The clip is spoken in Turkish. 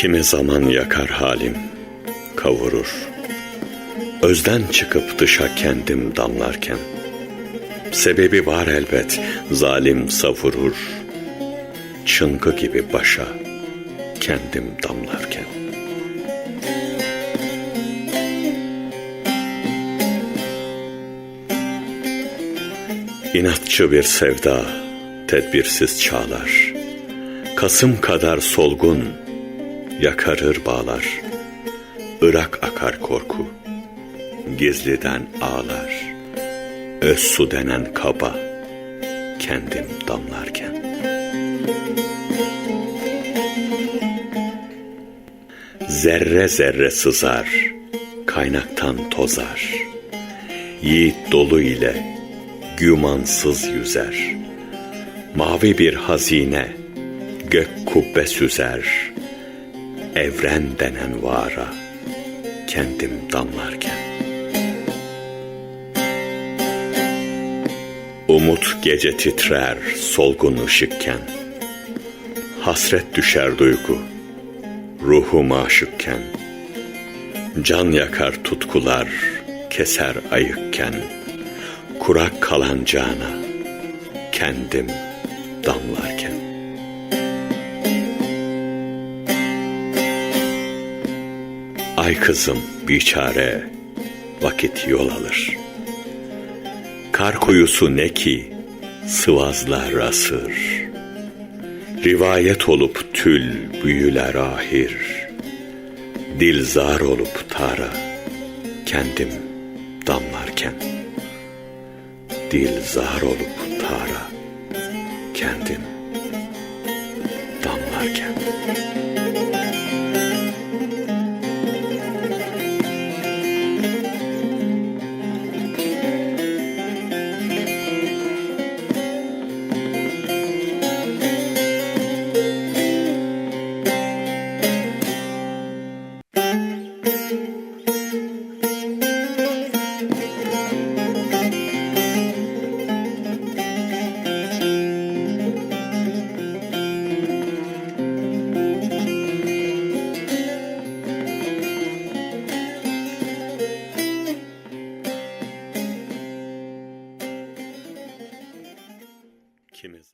Kimi zaman yakar halim, kavurur. Özden çıkıp dışa kendim damlarken. Sebebi var elbet, zalim savurur. Çıngı gibi başa, kendim damlarken. İnatçı bir sevda, tedbirsiz çağlar. Kasım kadar solgun, yakarır bağlar. Irak akar korku, gizliden ağlar. Öz su denen kaba, kendim damlarken. Zerre zerre sızar, kaynaktan tozar. Yiğit dolu ile gümansız yüzer. Mavi bir hazine, gök kubbe süzer. Evren denen vara, kendim damlarken. Umut gece titrer solgun ışıkken. Hasret düşer duygu, ruhum aşıkken. Can yakar tutkular, keser ayıkken. Kurak kalan cana, kendim damlarken. Ay kızım biçare, vakit yol alır. Kar kuyusu ne ki, sıvazlar asır. Rivayet olup tül büyüler ahir. Dil zar olup tara, kendim damlarken. Dil zar olup tara, kendim damlarken. ikimiz.